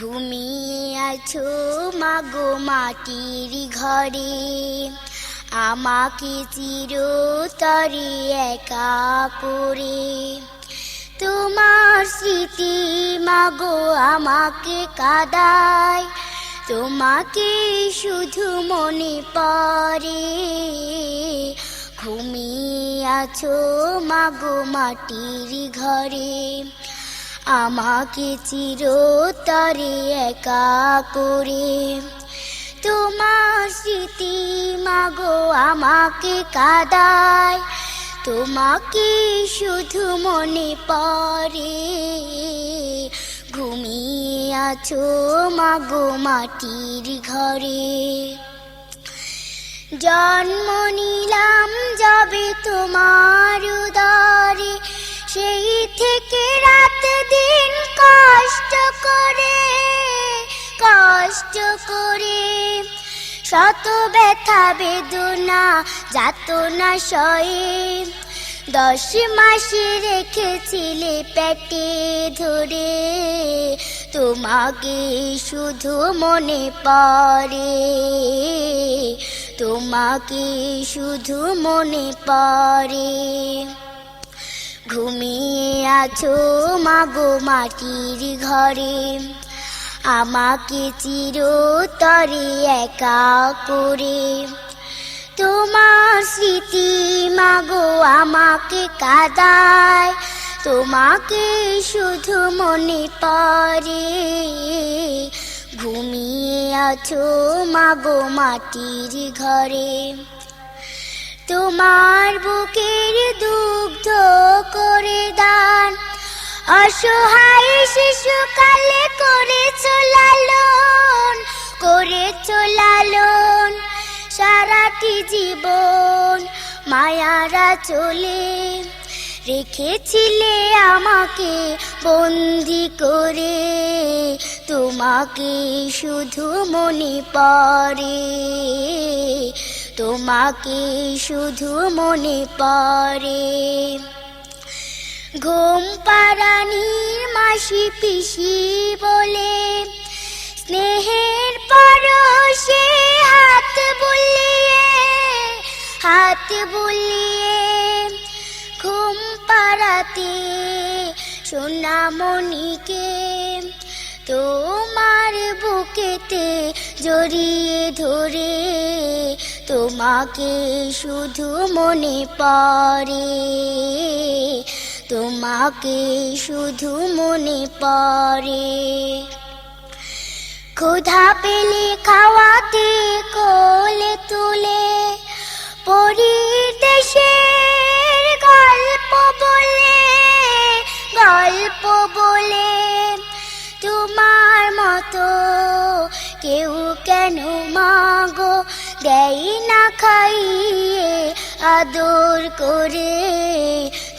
ঘুমিয়ে আছো মাগো মাটির ঘরে। আমাকে চিরতরে একা করে। তোমার স্মৃতি মাগো আমাকে কাদায়। তোমাকে শুধু মনে পড়ে। ঘুমিয়ে আছো মাগো মাটির ঘরে। আমাকে চিরতরে একা করে। তোমার স্মৃতি মাগো, আমাকে কাদায়। তোমাকে শুধু মনে পড়ে। ঘুমিয়ে আছো মাগো মাটির ঘরে। জন্ম নিলাম যাবে তোমার কষ্ট করে। শত ব্যথা, বেদনা, যাতনা সয়ে। দশ মাসে রেখেছিলে পেটে ধরে। তোমাকে শুধু মনে পড়ে। তোমাকে শুধু মনে পড়ে। ঘুমিয়ে আছো মাগো মাটির ঘরে। আমাকে চিরতরে একা করে। তোমার স্মৃতি মাগো আমাকে কাদায়, তোমাকে শুধু মনে পড়ে। ঘুমিয়ে আছো মাগো মাটির ঘরে। তোমার বুকের দুগ্ধ অসহায় শিশুকালে করে চলালন করে চলালন সারাটি জীবন মায়ারা চলে। রেখেছিলে আমাকে বন্দি করে, তোমাকে শুধু মনে পড়ে। তোমাকে শুধু মনে পড়ে। ঘুম পারানির মাসি পিসি বলে, স্নেহের পরশে হাত বুলিয়ে হাত বুলিয়ে ঘুম পাড়াতে সোনামণিকে তোমার বুকেতে জড়িয়ে ধরে, তোমাকে শুধু মনে পড়ে। তোমাকে শুধু মনে পড়ে। ক্ষুধা পেলে খাওয়াতে, কোলে তুলে পরীর দেশের গল্প বলে গল্প বলে। তোমার মতো কেউ কেন মাগো দেয় না খাইয়ে আদর করে।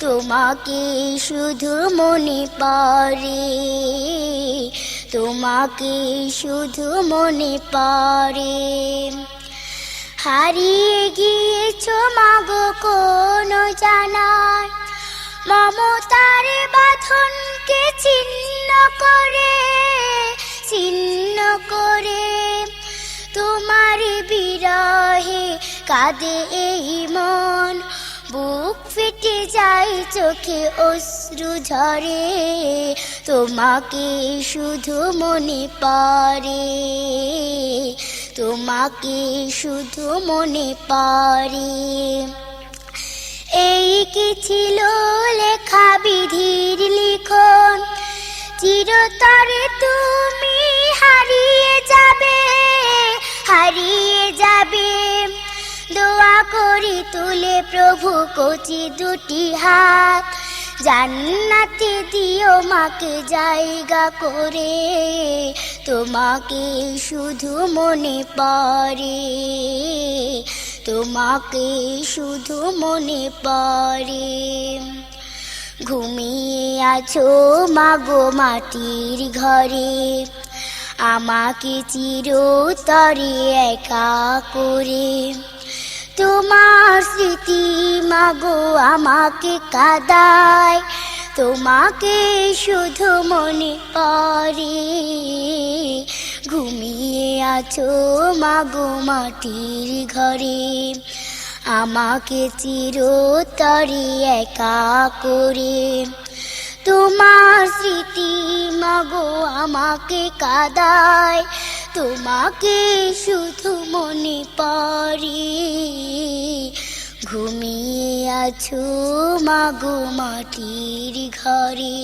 তোমাকে শুধু মনে পড়ে, তোমাকে শুধু মনে পড়ে। হারিয়ে গিয়েছ মাগো কোন জানার, মমতার বাঁধনকে ছিন্ন করে ছিন্ন করে। তোমার বিরহে কাঁদে এই যায় চোখে অশ্রু ঝরে, তোমাকে শুধু মনে পড়ে তোমাকে শুধু মনে পড়ে এই কি ছিল লেখা বিধির লিখন? চিরতরে তুমি হারিয়ে যাবে, হারিয়ে করি তুলে প্রভু কচি দুটি হাত। জান্নাতে দিও মাকে জায়গা করে, তোমাকে শুধু মনে পড়ে, তোমাকে শুধু মনে পড়ে। ঘুমিয়ে আছো মাগো মাটির ঘরে, আমাকে চিরতরে একা করে। তোমার স্মৃতি মাগো আমাকে কাদায়, তোমাকে শুধু মনে পড়ে। আছো মাগো মাটির ঘরে, আমাকে চিরতরে একা করে। তোমার স্মৃতি মাগো আমাকে কাদায়, তোমাকে শুধু মনে পড়ে। ঘুমিয়ে আছো মাগো মাটির ঘরে।